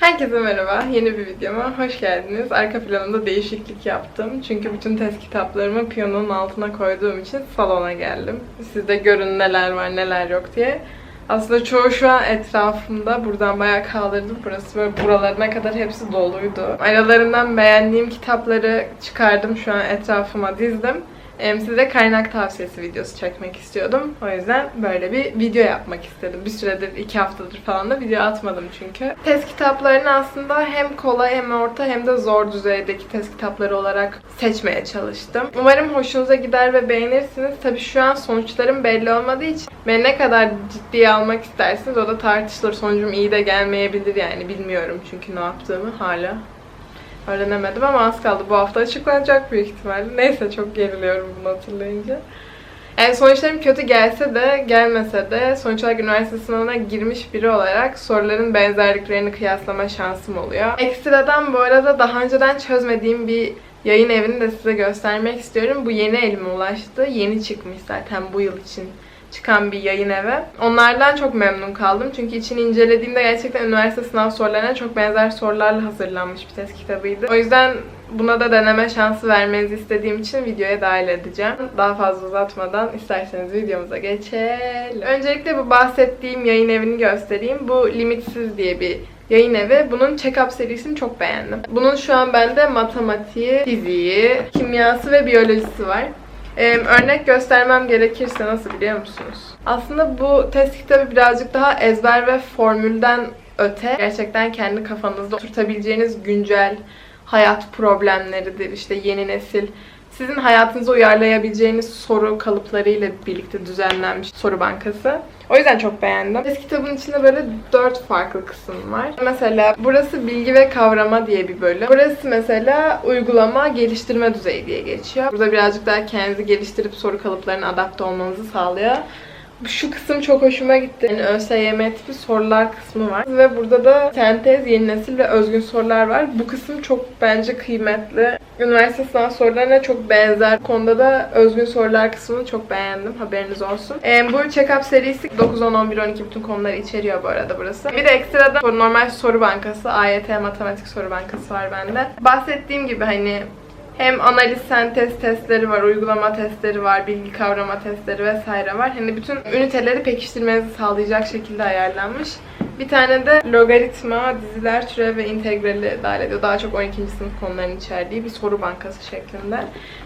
Herkese merhaba. Yeni bir videoma hoş geldiniz. Arka planında değişiklik yaptım. Çünkü bütün test kitaplarımı piyanonun altına koyduğum için salona geldim. Siz de görün neler var neler yok diye. Aslında çoğu şu an etrafımda. Buradan bayağı kaldırdım. Burası böyle buralarına kadar hepsi doluydu. Aralarından beğendiğim kitapları çıkardım. Şu an etrafıma dizdim. Size kaynak tavsiyesi videosu çekmek istiyordum. O yüzden böyle bir video yapmak istedim. Bir süredir, iki haftadır falan da video atmadım çünkü. Test kitaplarını aslında hem kolay hem orta hem de zor düzeydeki test kitapları olarak seçmeye çalıştım. Umarım hoşunuza gider ve beğenirsiniz. Tabii şu an sonuçlarım belli olmadığı için beni ne kadar ciddiye almak istersiniz o da tartışılır. Sonucum iyi de gelmeyebilir yani bilmiyorum çünkü ne yaptığımı hala öğrenemedim ama az kaldı. Bu hafta açıklanacak büyük ihtimalle. Neyse çok geriliyorum bunu hatırlayınca. Yani sonuçlarım kötü gelse de gelmese de sonuç olarak üniversite sınavına girmiş biri olarak soruların benzerliklerini kıyaslama şansım oluyor. Ekstradan bu arada daha önceden çözmediğim bir yayın evini de size göstermek istiyorum. Bu yeni elime ulaştı. Yeni çıkmış zaten bu yıl için çıkan bir yayın evi. Onlardan çok memnun kaldım. Çünkü içini incelediğimde gerçekten üniversite sınav sorularına çok benzer sorularla hazırlanmış bir test kitabıydı. O yüzden buna da deneme şansı vermenizi istediğim için videoya dahil edeceğim. Daha fazla uzatmadan isterseniz videomuza geçelim. Öncelikle bu bahsettiğim yayın evini göstereyim. Bu Limitsiz diye bir yayın evi. Bunun check-up serisini çok beğendim. Bunun şu an bende matematiği, fiziği, kimyası ve biyolojisi var. Ee, örnek göstermem gerekirse nasıl biliyor musunuz? Aslında bu test kitabı birazcık daha ezber ve formülden öte gerçekten kendi kafanızda oturtabileceğiniz güncel hayat problemleridir. İşte yeni nesil sizin hayatınıza uyarlayabileceğiniz soru kalıplarıyla birlikte düzenlenmiş soru bankası. O yüzden çok beğendim. Test kitabın içinde böyle dört farklı kısım var. Mesela burası bilgi ve kavrama diye bir bölüm. Burası mesela uygulama geliştirme düzeyi diye geçiyor. Burada birazcık daha kendinizi geliştirip soru kalıplarına adapte olmanızı sağlıyor. Şu kısım çok hoşuma gitti. Yani ÖSYM tipi sorular kısmı var. Ve burada da sentez, yeni nesil ve özgün sorular var. Bu kısım çok bence kıymetli. Üniversite sınav sorularına çok benzer. Bu konuda da özgün sorular kısmını çok beğendim. Haberiniz olsun. Ee, bu check-up serisi 9, 10, 11, 12 bütün konuları içeriyor bu arada burası. Bir de ekstradan normal soru bankası, AYT matematik soru bankası var bende. Bahsettiğim gibi hani hem analiz sentez testleri var, uygulama testleri var, bilgi kavrama testleri vesaire var. Hani bütün üniteleri pekiştirmenizi sağlayacak şekilde ayarlanmış. Bir tane de logaritma, diziler, türev ve integrali dahil ediyor. Daha çok 12. sınıf konularının içerdiği bir soru bankası şeklinde.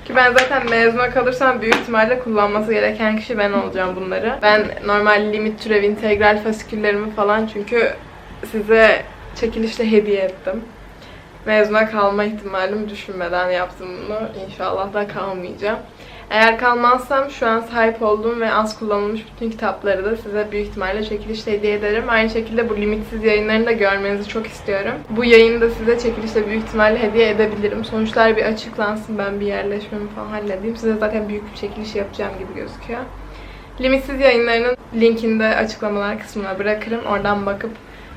Ki ben zaten mezuna kalırsam büyük ihtimalle kullanması gereken kişi ben olacağım bunları. Ben normal limit, türev, integral fasiküllerimi falan çünkü size çekilişle hediye ettim mezuna kalma ihtimalimi düşünmeden yaptım bunu. İnşallah da kalmayacağım. Eğer kalmazsam şu an sahip olduğum ve az kullanılmış bütün kitapları da size büyük ihtimalle çekilişle hediye ederim. Aynı şekilde bu limitsiz yayınlarını da görmenizi çok istiyorum. Bu yayını da size çekilişle büyük ihtimalle hediye edebilirim. Sonuçlar bir açıklansın ben bir yerleşmemi falan halledeyim. Size zaten büyük bir çekiliş yapacağım gibi gözüküyor. Limitsiz yayınlarının linkini de açıklamalar kısmına bırakırım. Oradan bakıp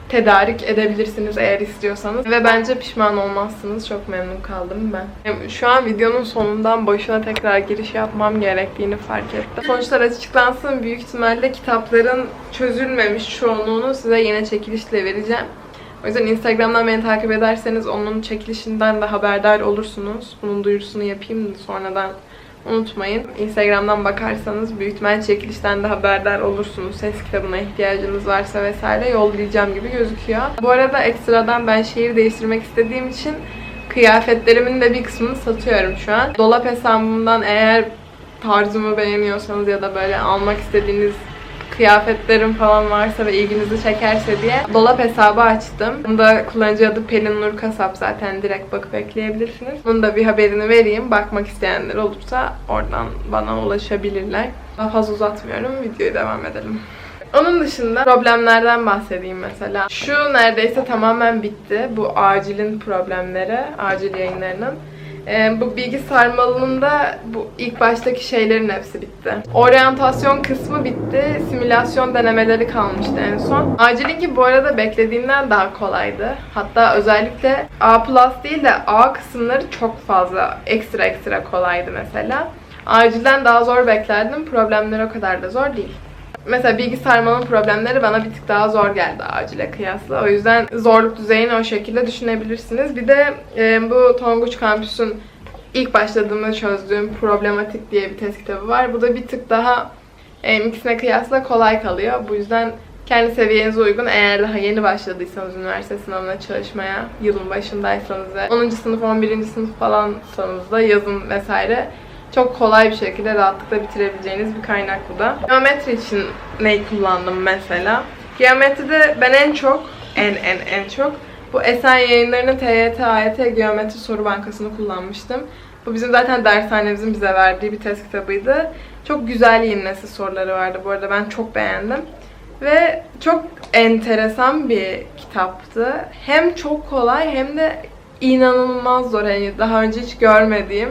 tedarik edebilirsiniz eğer istiyorsanız. Ve bence pişman olmazsınız. Çok memnun kaldım ben. Şu an videonun sonundan boşuna tekrar giriş yapmam gerektiğini fark ettim. Sonuçlar açıklansın. Büyük ihtimalle kitapların çözülmemiş çoğunluğunu size yine çekilişle vereceğim. O yüzden Instagram'dan beni takip ederseniz onun çekilişinden de haberdar olursunuz. Bunun duyurusunu yapayım sonradan unutmayın. Instagram'dan bakarsanız büyük ihtimal çekilişten de haberdar olursunuz. Ses kitabına ihtiyacınız varsa vesaire yollayacağım gibi gözüküyor. Bu arada ekstradan ben şehir değiştirmek istediğim için kıyafetlerimin de bir kısmını satıyorum şu an. Dolap hesabımdan eğer tarzımı beğeniyorsanız ya da böyle almak istediğiniz kıyafetlerim falan varsa ve ilginizi çekerse diye dolap hesabı açtım. Bunda kullanıcı adı Pelin Nur Kasap zaten direkt bakıp ekleyebilirsiniz. Bunun da bir haberini vereyim. Bakmak isteyenler olursa oradan bana ulaşabilirler. Daha fazla uzatmıyorum. Videoya devam edelim. Onun dışında problemlerden bahsedeyim mesela. Şu neredeyse tamamen bitti. Bu acilin problemleri, acil yayınlarının. Ee, bu bilgi sarmalında bu ilk baştaki şeylerin hepsi bitti. Oryantasyon kısmı bitti. Simülasyon denemeleri kalmıştı en son. Acilinki bu arada beklediğimden daha kolaydı. Hatta özellikle A plus değil de A kısımları çok fazla ekstra ekstra kolaydı mesela. Acilden daha zor beklerdim. Problemler o kadar da zor değil. Mesela bilgi problemleri bana bir tık daha zor geldi acile kıyasla. O yüzden zorluk düzeyini o şekilde düşünebilirsiniz. Bir de e, bu Tonguç Kampüs'ün ilk başladığımda çözdüğüm problematik diye bir test kitabı var. Bu da bir tık daha e, ikisine kıyasla kolay kalıyor. Bu yüzden kendi seviyenize uygun eğer daha yeni başladıysanız üniversite sınavına çalışmaya, yılın başındaysanız ve 10. sınıf, 11. sınıf falansanız da yazın vesaire çok kolay bir şekilde rahatlıkla bitirebileceğiniz bir kaynak bu da. Geometri için neyi kullandım mesela? Geometride ben en çok, en en en çok bu Esen Yayınları'nın TYT, AYT Geometri Soru Bankası'nı kullanmıştım. Bu bizim zaten dershanemizin bize verdiği bir test kitabıydı. Çok güzel yeni nesil soruları vardı bu arada ben çok beğendim. Ve çok enteresan bir kitaptı. Hem çok kolay hem de inanılmaz zor. Yani daha önce hiç görmediğim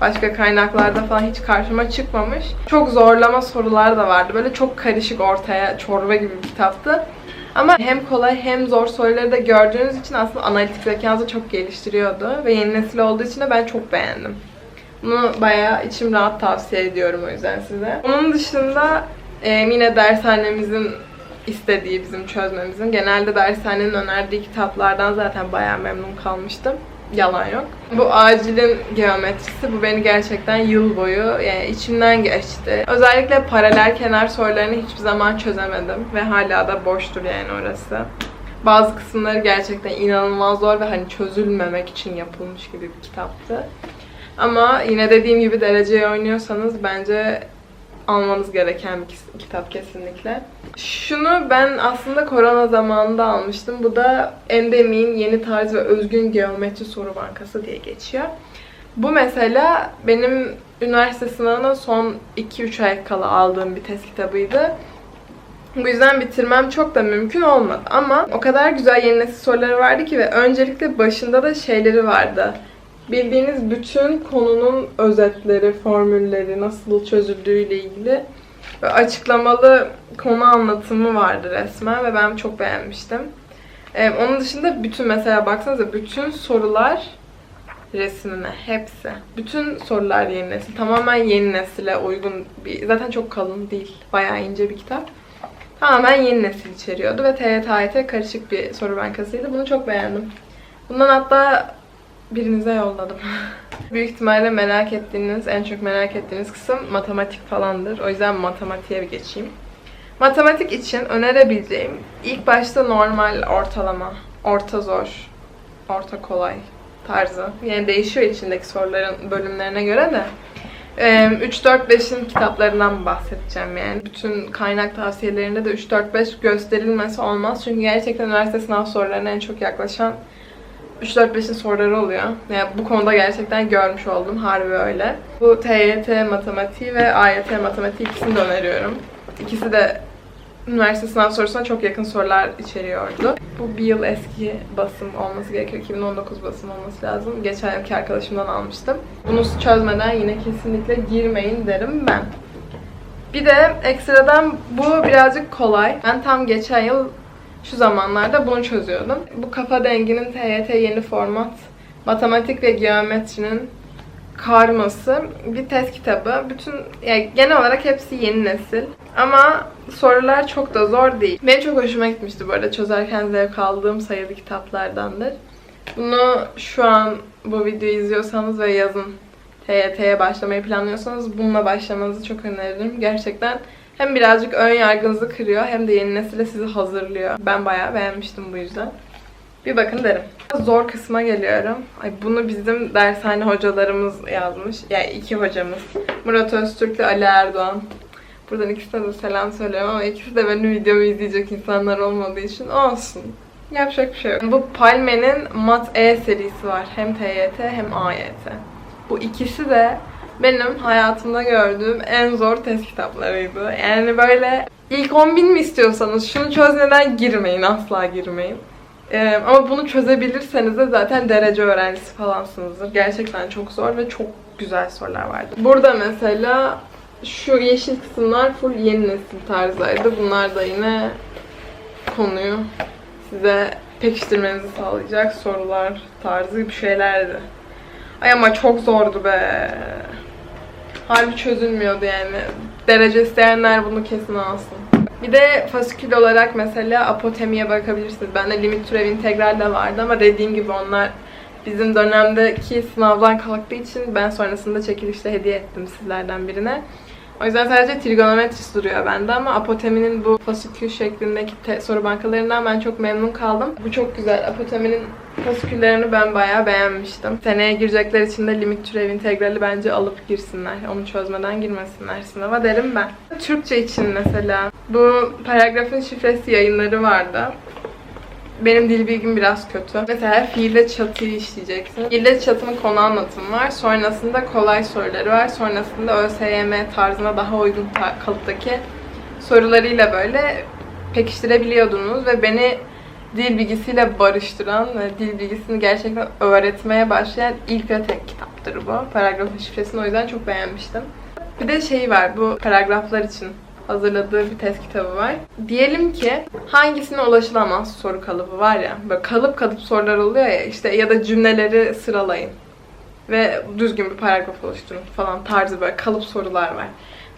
başka kaynaklarda falan hiç karşıma çıkmamış. Çok zorlama sorular da vardı. Böyle çok karışık ortaya çorba gibi bir kitaptı. Ama hem kolay hem zor soruları da gördüğünüz için aslında analitik zekanızı çok geliştiriyordu. Ve yeni nesil olduğu için de ben çok beğendim. Bunu bayağı içim rahat tavsiye ediyorum o yüzden size. Onun dışında e, yine dershanemizin istediği bizim çözmemizin. Genelde dershanenin önerdiği kitaplardan zaten bayağı memnun kalmıştım. Yalan yok. Bu acilin geometrisi bu beni gerçekten yıl boyu yani içimden geçti. Özellikle paralel kenar sorularını hiçbir zaman çözemedim ve hala da boştur yani orası. Bazı kısımları gerçekten inanılmaz zor ve hani çözülmemek için yapılmış gibi bir kitaptı. Ama yine dediğim gibi dereceye oynuyorsanız bence almanız gereken bir kitap kesinlikle. Şunu ben aslında korona zamanında almıştım. Bu da Endemik'in yeni tarz ve özgün geometri soru bankası diye geçiyor. Bu mesela benim üniversite sınavına son 2-3 ay kala aldığım bir test kitabıydı. Bu yüzden bitirmem çok da mümkün olmadı. Ama o kadar güzel yeni nesil soruları vardı ki ve öncelikle başında da şeyleri vardı. Bildiğiniz bütün konunun özetleri, formülleri, nasıl çözüldüğüyle ilgili ve açıklamalı konu anlatımı vardı resmen ve ben çok beğenmiştim. Ee, onun dışında bütün mesela baksanıza bütün sorular resmine hepsi. Bütün sorular yeni nesil. Tamamen yeni nesile uygun bir zaten çok kalın değil. Bayağı ince bir kitap. Tamamen yeni nesil içeriyordu ve TYT AYT karışık bir soru bankasıydı. Bunu çok beğendim. Bundan hatta birinize yolladım. Büyük ihtimalle merak ettiğiniz, en çok merak ettiğiniz kısım matematik falandır. O yüzden matematiğe bir geçeyim. Matematik için önerebileceğim ilk başta normal ortalama, orta zor, orta kolay tarzı. Yani değişiyor içindeki soruların bölümlerine göre de. 3-4-5'in kitaplarından bahsedeceğim yani. Bütün kaynak tavsiyelerinde de 3-4-5 gösterilmesi olmaz. Çünkü gerçekten üniversite sınav sorularına en çok yaklaşan 3-4-5'in soruları oluyor. Yani bu konuda gerçekten görmüş oldum. Harbi öyle. Bu TYT matematiği ve AYT matematiği ikisini de öneriyorum. İkisi de üniversite sınav sorusuna çok yakın sorular içeriyordu. Bu bir yıl eski basım olması gerekiyor. 2019 basım olması lazım. Geçen yılki arkadaşımdan almıştım. Bunu çözmeden yine kesinlikle girmeyin derim ben. Bir de ekstradan bu birazcık kolay. Ben tam geçen yıl şu zamanlarda bunu çözüyordum. Bu kafa denginin TYT yeni format, matematik ve geometrinin karması bir test kitabı. Bütün yani genel olarak hepsi yeni nesil. Ama sorular çok da zor değil. Benim çok hoşuma gitmişti bu arada. Çözerken zevk aldığım sayılı kitaplardandır. Bunu şu an bu videoyu izliyorsanız ve yazın TYT'ye başlamayı planlıyorsanız bununla başlamanızı çok öneririm. Gerçekten hem birazcık ön yargınızı kırıyor hem de yeni nesile sizi hazırlıyor. Ben bayağı beğenmiştim bu yüzden. Bir bakın derim. Zor kısma geliyorum. Ay bunu bizim dershane hocalarımız yazmış. Yani iki hocamız. Murat Öztürk ile Ali Erdoğan. Buradan ikisine de selam söylüyorum ama ikisi de benim videomu izleyecek insanlar olmadığı için olsun. Yapacak bir şey yok. Bu Palme'nin Mat E serisi var. Hem TYT hem AYT. Bu ikisi de benim hayatımda gördüğüm en zor test kitaplarıydı. Yani böyle ilk 10 bin mi istiyorsanız şunu çözmeden girmeyin. Asla girmeyin. Ee, ama bunu çözebilirseniz de zaten derece öğrencisi falansınızdır. Gerçekten çok zor ve çok güzel sorular vardı. Burada mesela şu yeşil kısımlar full yeni nesil tarzıydı. Bunlar da yine konuyu size pekiştirmenizi sağlayacak sorular tarzı bir şeylerdi. Ay ama çok zordu be. Harbi çözülmüyordu yani. Derece isteyenler bunu kesin alsın. Bir de fasikül olarak mesela apotemiye bakabilirsiniz. Bende limit türev integral de vardı ama dediğim gibi onlar bizim dönemdeki sınavdan kalktığı için ben sonrasında çekilişte hediye ettim sizlerden birine. O yüzden sadece trigonometrisi duruyor bende ama apoteminin bu fasikül şeklindeki soru bankalarından ben çok memnun kaldım. Bu çok güzel. Apoteminin fasiküllerini ben bayağı beğenmiştim. Seneye girecekler için de limit türev integrali bence alıp girsinler. Onu çözmeden girmesinler sınava derim ben. Türkçe için mesela bu paragrafın şifresi yayınları vardı. Benim dil bilgim biraz kötü. Mesela fiilde çatıyı işleyeceksin. Fiilde çatının konu anlatımı var. Sonrasında kolay soruları var. Sonrasında ÖSYM tarzına daha uygun ta- kalıptaki sorularıyla böyle pekiştirebiliyordunuz ve beni dil bilgisiyle barıştıran ve dil bilgisini gerçekten öğretmeye başlayan ilk ve tek kitaptır bu. Paragrafın şifresini o yüzden çok beğenmiştim. Bir de şey var bu paragraflar için hazırladığı bir test kitabı var. Diyelim ki hangisine ulaşılamaz soru kalıbı var ya. Böyle kalıp kalıp sorular oluyor ya işte ya da cümleleri sıralayın. Ve düzgün bir paragraf oluşturun falan tarzı böyle kalıp sorular var.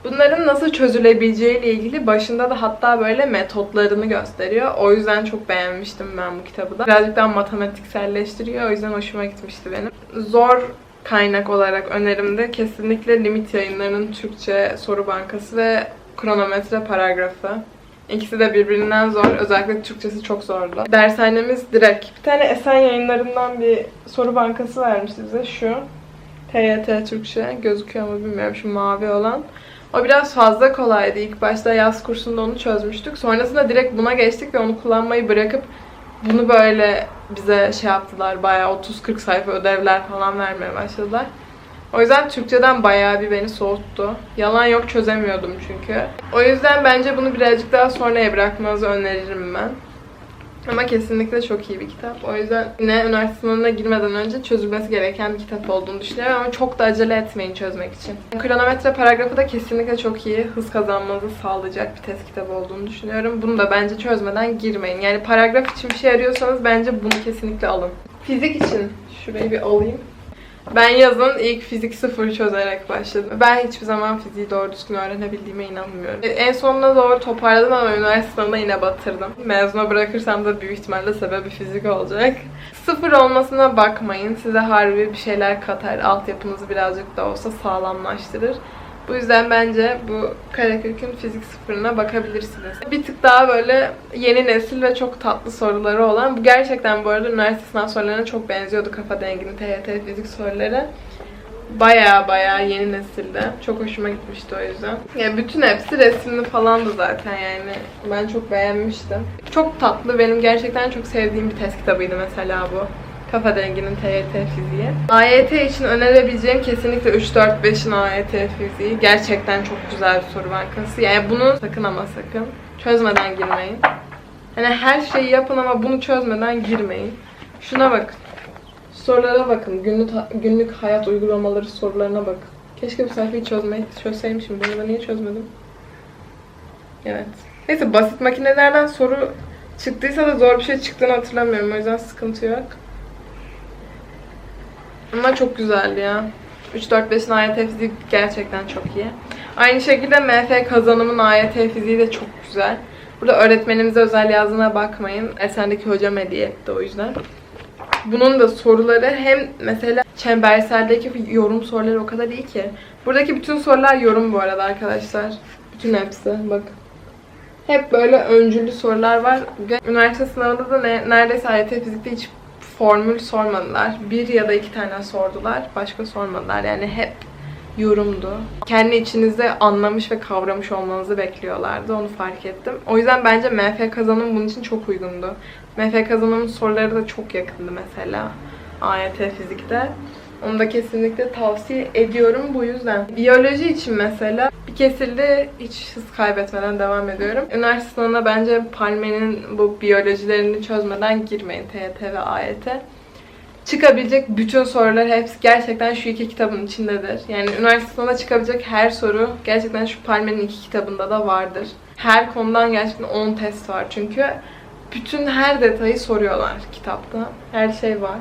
Bunların nasıl çözülebileceği ile ilgili başında da hatta böyle metotlarını gösteriyor. O yüzden çok beğenmiştim ben bu kitabı da. Birazcık daha matematikselleştiriyor. O yüzden hoşuma gitmişti benim. Zor kaynak olarak önerimde kesinlikle Limit Yayınları'nın Türkçe soru bankası ve kronometre paragrafı. İkisi de birbirinden zor. Özellikle Türkçesi çok zordu. Dershanemiz direkt. Bir tane Esen yayınlarından bir soru bankası vermişti bize. Şu. TYT Türkçe. Gözüküyor mu bilmiyorum. Şu mavi olan. O biraz fazla kolaydı. İlk başta yaz kursunda onu çözmüştük. Sonrasında direkt buna geçtik ve onu kullanmayı bırakıp bunu böyle bize şey yaptılar. Bayağı 30-40 sayfa ödevler falan vermeye başladılar. O yüzden Türkçeden bayağı bir beni soğuttu. Yalan yok çözemiyordum çünkü. O yüzden bence bunu birazcık daha sonraya bırakmanızı öneririm ben. Ama kesinlikle çok iyi bir kitap. O yüzden yine üniversite sınavına girmeden önce çözülmesi gereken bir kitap olduğunu düşünüyorum ama çok da acele etmeyin çözmek için. Kronometre paragrafı da kesinlikle çok iyi. Hız kazanmanızı sağlayacak bir test kitabı olduğunu düşünüyorum. Bunu da bence çözmeden girmeyin. Yani paragraf için bir şey arıyorsanız bence bunu kesinlikle alın. Fizik için şurayı bir alayım. Ben yazın ilk fizik sıfır çözerek başladım. Ben hiçbir zaman fiziği doğru düzgün öğrenebildiğime inanmıyorum. En sonuna doğru toparladım ama üniversite sınavında yine batırdım. Mezuna bırakırsam da büyük ihtimalle sebebi fizik olacak. Sıfır olmasına bakmayın. Size harbi bir şeyler katar. Altyapınızı birazcık da olsa sağlamlaştırır. Bu yüzden bence bu Karakök'ün fizik sıfırına bakabilirsiniz. Bir tık daha böyle yeni nesil ve çok tatlı soruları olan. Bu gerçekten bu arada üniversite sınav sorularına çok benziyordu kafa dengini TYT fizik soruları. Baya baya yeni nesilde. Çok hoşuma gitmişti o yüzden. Yani bütün hepsi resimli falan da zaten yani. Ben çok beğenmiştim. Çok tatlı. Benim gerçekten çok sevdiğim bir test kitabıydı mesela bu. Kafa Dengi'nin TYT fiziği. AYT için önerebileceğim kesinlikle 3, 4, 5'in AYT fiziği. Gerçekten çok güzel bir soru bankası. Yani bunu sakın ama sakın çözmeden girmeyin. Hani her şeyi yapın ama bunu çözmeden girmeyin. Şuna bakın. Sorulara bakın. Günlük, günlük hayat uygulamaları sorularına bakın. Keşke bu sayfayı çözmeyi çözseymişim. Bunu da niye çözmedim? Evet. Neyse basit makinelerden soru çıktıysa da zor bir şey çıktığını hatırlamıyorum. O yüzden sıkıntı yok. Ama çok güzeldi ya. 3-4-5'in AYT gerçekten çok iyi. Aynı şekilde MF kazanımın AYT de çok güzel. Burada öğretmenimize özel yazdığına bakmayın. Esen'deki hocam hediye etti o yüzden. Bunun da soruları hem mesela çemberseldeki yorum soruları o kadar iyi ki. Buradaki bütün sorular yorum bu arada arkadaşlar. Bütün hepsi. Bak. Hep böyle öncüllü sorular var. Üniversite sınavında da ne, neredeyse AYT fizikte hiç formül sormadılar. Bir ya da iki tane sordular. Başka sormadılar. Yani hep yorumdu. Kendi içinizde anlamış ve kavramış olmanızı bekliyorlardı. Onu fark ettim. O yüzden bence MF kazanım bunun için çok uygundu. MF kazanımın soruları da çok yakındı mesela. AYT fizikte. Onu da kesinlikle tavsiye ediyorum bu yüzden. Biyoloji için mesela bir kesildi hiç hız kaybetmeden devam ediyorum. Üniversite sınavına bence Palme'nin bu biyolojilerini çözmeden girmeyin TYT ve AYT. Çıkabilecek bütün sorular hepsi gerçekten şu iki kitabın içindedir. Yani üniversite sınavına çıkabilecek her soru gerçekten şu Palme'nin iki kitabında da vardır. Her konudan gerçekten 10 test var çünkü bütün her detayı soruyorlar kitapta. Her şey var.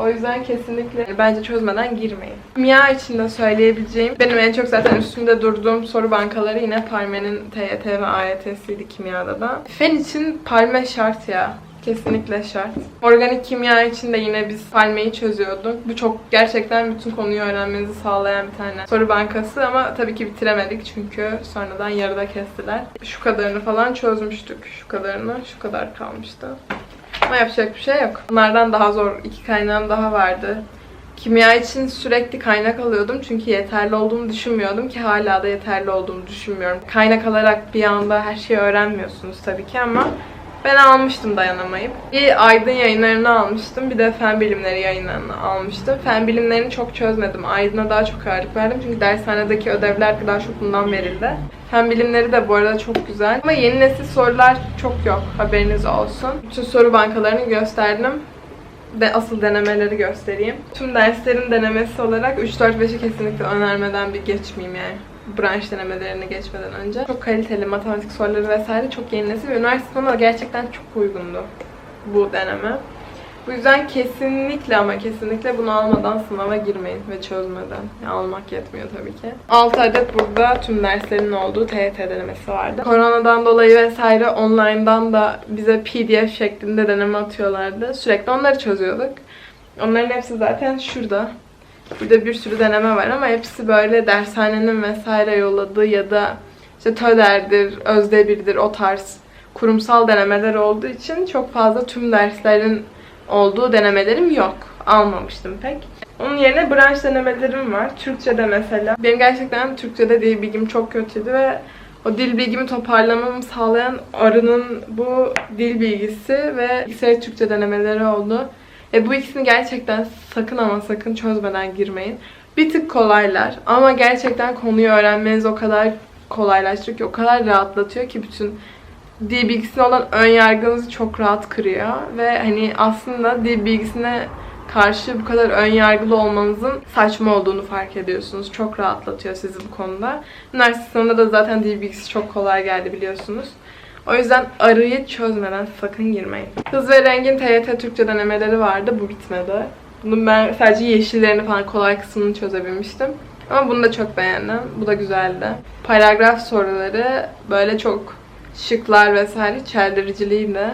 O yüzden kesinlikle bence çözmeden girmeyin. Kimya için de söyleyebileceğim, benim en çok zaten üstünde durduğum soru bankaları yine Parme'nin TYT ve AYT'siydi kimyada da. Fen için Parme şart ya. Kesinlikle şart. Organik kimya için de yine biz palmeyi çözüyorduk. Bu çok gerçekten bütün konuyu öğrenmenizi sağlayan bir tane soru bankası ama tabii ki bitiremedik çünkü sonradan yarıda kestiler. Şu kadarını falan çözmüştük. Şu kadarını, şu kadar kalmıştı. Ama yapacak bir şey yok. Bunlardan daha zor iki kaynağım daha vardı. Kimya için sürekli kaynak alıyordum çünkü yeterli olduğumu düşünmüyordum ki hala da yeterli olduğumu düşünmüyorum. Kaynak alarak bir anda her şeyi öğrenmiyorsunuz tabii ki ama ben almıştım dayanamayıp. Bir Aydın yayınlarını almıştım. Bir de Fen Bilimleri yayınlarını almıştım. Fen Bilimlerini çok çözmedim. Aydın'a daha çok ağırlık verdim. Çünkü dershanedeki ödevler daha çok bundan verildi. Fen Bilimleri de bu arada çok güzel. Ama yeni nesil sorular çok yok. Haberiniz olsun. Bütün soru bankalarını gösterdim. Ve asıl denemeleri göstereyim. Tüm derslerin denemesi olarak 3-4-5'i kesinlikle önermeden bir geçmeyeyim yani branş denemelerini geçmeden önce. Çok kaliteli matematik soruları vesaire çok yeni nesil ve üniversite sınavına gerçekten çok uygundu bu deneme. Bu yüzden kesinlikle ama kesinlikle bunu almadan sınava girmeyin ve çözmeden. Yani almak yetmiyor tabii ki. 6 adet burada tüm derslerin olduğu TYT denemesi vardı. Koronadan dolayı vesaire online'dan da bize PDF şeklinde deneme atıyorlardı. Sürekli onları çözüyorduk. Onların hepsi zaten şurada. Burada bir sürü deneme var ama hepsi böyle dershanenin vesaire yolladığı ya da işte TÖDER'dir, ÖZDEBİR'dir o tarz kurumsal denemeler olduğu için çok fazla tüm derslerin olduğu denemelerim yok. Almamıştım pek. Onun yerine branş denemelerim var. Türkçe'de mesela. Benim gerçekten Türkçe'de dil bilgim çok kötüydü ve o dil bilgimi toparlamamı sağlayan arının bu dil bilgisi ve bilgisayar Türkçe denemeleri oldu. E bu ikisini gerçekten sakın ama sakın çözmeden girmeyin. Bir tık kolaylar ama gerçekten konuyu öğrenmeniz o kadar kolaylaştırıyor ki, o kadar rahatlatıyor ki bütün dil bilgisine olan ön yargınızı çok rahat kırıyor. Ve hani aslında dil bilgisine karşı bu kadar ön yargılı olmanızın saçma olduğunu fark ediyorsunuz. Çok rahatlatıyor sizi bu konuda. Üniversite sınavında da zaten dil bilgisi çok kolay geldi biliyorsunuz. O yüzden arıyı çözmeden sakın girmeyin. Hız ve rengin TYT Türkçe denemeleri vardı. Bu bitmedi. Bunun ben sadece yeşillerini falan kolay kısmını çözebilmiştim. Ama bunu da çok beğendim. Bu da güzeldi. Paragraf soruları böyle çok şıklar vesaire çeldiriciliğiydi.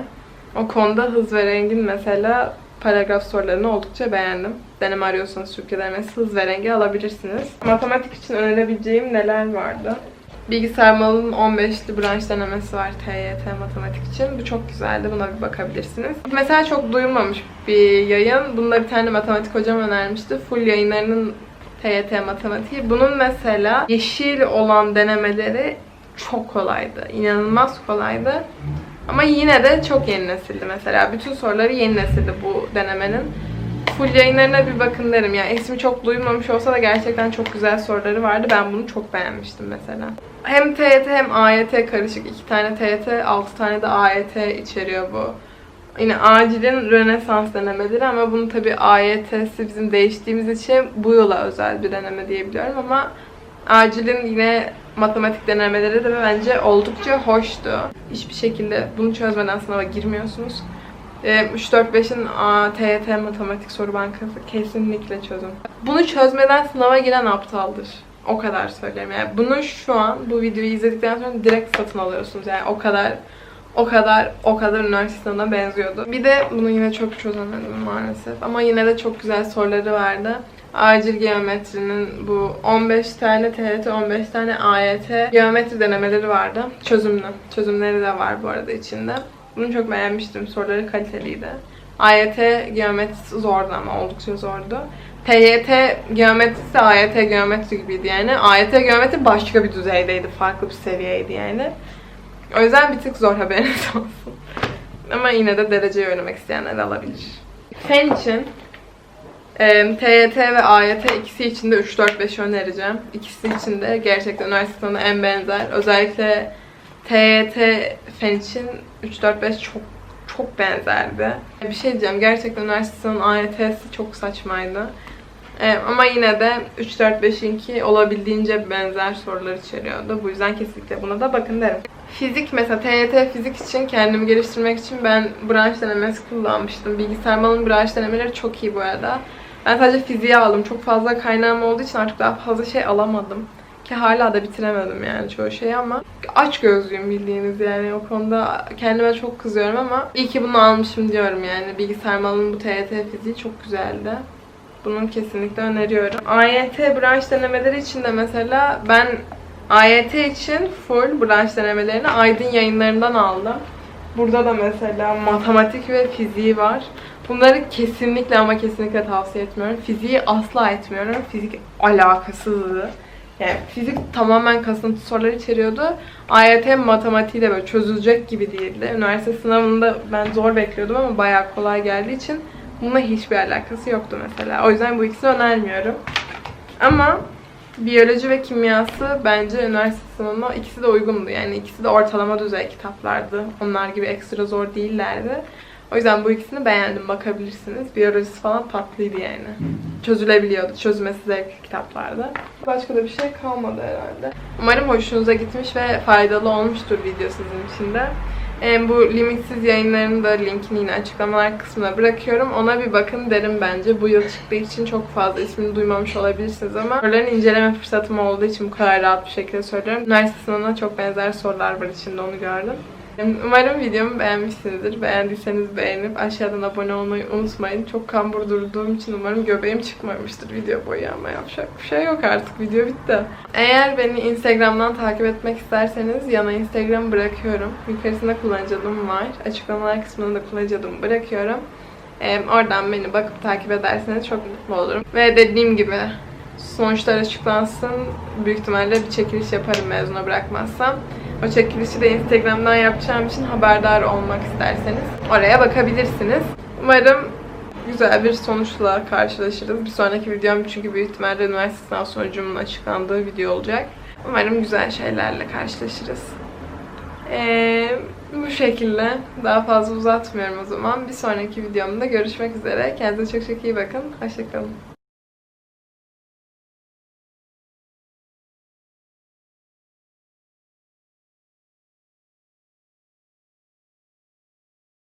O konuda hız ve rengin mesela paragraf sorularını oldukça beğendim. Deneme arıyorsanız Türkçe denemesi hız ve rengi alabilirsiniz. Matematik için önerebileceğim neler vardı? Bilgisayar malının 15'li branş denemesi var TYT matematik için. Bu çok güzeldi. Buna bir bakabilirsiniz. Mesela çok duyulmamış bir yayın. Bunu da bir tane matematik hocam önermişti. Full yayınlarının TYT matematiği. Bunun mesela yeşil olan denemeleri çok kolaydı. İnanılmaz kolaydı. Ama yine de çok yeni nesildi mesela. Bütün soruları yeni nesildi bu denemenin. Full yayınlarına bir bakın derim. Yani ismi çok duymamış olsa da gerçekten çok güzel soruları vardı. Ben bunu çok beğenmiştim mesela. Hem TYT hem AYT karışık. iki tane TYT, altı tane de AYT içeriyor bu. Yine acilin Rönesans denemeleri ama bunu tabi AYT'si bizim değiştiğimiz için bu yıla özel bir deneme diyebiliyorum ama acilin yine matematik denemeleri de bence oldukça hoştu. Hiçbir şekilde bunu çözmeden sınava girmiyorsunuz. 3-4-5'in TYT matematik soru bankası kesinlikle çözün. Bunu çözmeden sınava giren aptaldır. O kadar söyleyeyim. Yani bunu şu an bu videoyu izledikten sonra direkt satın alıyorsunuz. Yani o kadar o kadar o kadar üniversite sınavına benziyordu. Bir de bunu yine çok çözemedim maalesef. Ama yine de çok güzel soruları vardı. Acil geometrinin bu 15 tane TYT, 15 tane AYT geometri denemeleri vardı. Çözümlü. Çözümleri de var bu arada içinde. Bunu çok beğenmiştim. Soruları kaliteliydi. AYT geometrisi zordu ama oldukça zordu. TYT geometrisi AYT geometri gibiydi yani. AYT geometri başka bir düzeydeydi. Farklı bir seviyeydi yani. O yüzden bir tık zor haberiniz olsun. Ama yine de dereceyi öğrenmek isteyenler alabilir. Fen için e, TYT ve AYT ikisi için de 3-4-5 önereceğim. İkisi için de gerçekten üniversite en benzer. Özellikle TYT fen için 3-4-5 çok çok benzerdi. Bir şey diyeceğim. Gerçekten üniversite sınavının AYT'si çok saçmaydı. Ee, ama yine de 3-4-5'inki olabildiğince benzer sorular içeriyordu. Bu yüzden kesinlikle buna da bakın derim. Fizik mesela TYT fizik için kendimi geliştirmek için ben branş denemesi kullanmıştım. Bilgisayar malın branş denemeleri çok iyi bu arada. Ben sadece fiziği aldım. Çok fazla kaynağım olduğu için artık daha fazla şey alamadım. Ki hala da bitiremedim yani çoğu şeyi ama aç gözlüyüm bildiğiniz yani o konuda kendime çok kızıyorum ama iyi ki bunu almışım diyorum yani. Bilgisayar malının bu TYT fiziği çok güzeldi. Bunu kesinlikle öneriyorum. AYT branş denemeleri için de mesela ben AYT için full branş denemelerini Aydın yayınlarından aldım. Burada da mesela matematik ve fiziği var. Bunları kesinlikle ama kesinlikle tavsiye etmiyorum. Fiziği asla etmiyorum. Fizik alakasızdı. Yani fizik tamamen kasıntı sorular içeriyordu. AYT matematiği de böyle çözülecek gibi değildi. Üniversite sınavında ben zor bekliyordum ama bayağı kolay geldiği için bununla hiçbir alakası yoktu mesela. O yüzden bu ikisini önermiyorum. Ama biyoloji ve kimyası bence üniversite sınavına ikisi de uygundu. Yani ikisi de ortalama düzey kitaplardı. Onlar gibi ekstra zor değillerdi. O yüzden bu ikisini beğendim. Bakabilirsiniz. Biyolojisi falan tatlıydı yani. Çözülebiliyordu. Çözmesi zevkli kitaplardı. Başka da bir şey kalmadı herhalde. Umarım hoşunuza gitmiş ve faydalı olmuştur video sizin için de. Bu limitsiz yayınlarının da linkini yine açıklamalar kısmına bırakıyorum. Ona bir bakın derim bence. Bu yıl çıktığı için çok fazla ismini duymamış olabilirsiniz ama soruların inceleme fırsatım olduğu için bu kadar rahat bir şekilde söylüyorum. Üniversite sınavına çok benzer sorular var içinde onu gördüm. Umarım videomu beğenmişsinizdir. Beğendiyseniz beğenip aşağıdan abone olmayı unutmayın. Çok kambur durduğum için umarım göbeğim çıkmamıştır video boyu ama yapacak bir şey yok artık. Video bitti. Eğer beni Instagram'dan takip etmek isterseniz yana Instagram bırakıyorum. Yukarısında kullanıcı adım var. Açıklamalar kısmında da kullanıcı adımı bırakıyorum. Ee, oradan beni bakıp takip ederseniz çok mutlu olurum. Ve dediğim gibi sonuçlar açıklansın. Büyük ihtimalle bir çekiliş yaparım mezuna bırakmazsam. O çekilişi de Instagram'dan yapacağım için haberdar olmak isterseniz oraya bakabilirsiniz. Umarım güzel bir sonuçla karşılaşırız. Bir sonraki videom çünkü büyük ihtimalle üniversite sınav sonucumun açıklandığı video olacak. Umarım güzel şeylerle karşılaşırız. Ee, bu şekilde daha fazla uzatmıyorum o zaman. Bir sonraki videomda görüşmek üzere. Kendinize çok çok iyi bakın. Hoşçakalın.